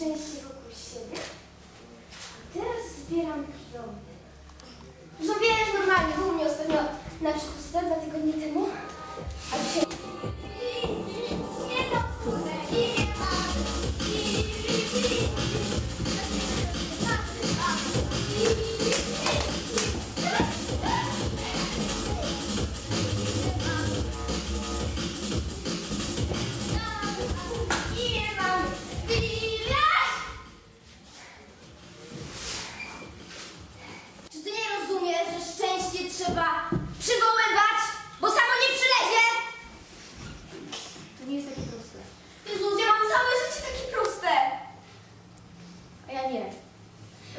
Szczęście wokół siebie, a teraz zbieram plony. Trzeba przywoływać, bo samo nie przylezie? To nie jest takie proste. Jezus, ja mam całe życie takie proste. A ja nie.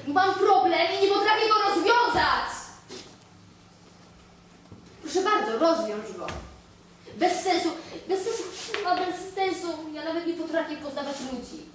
Mam problem i nie potrafię go rozwiązać. Proszę bardzo, rozwiąż go. Bez sensu, bez sensu, chyba bez sensu. Ja nawet nie potrafię poznawać ludzi.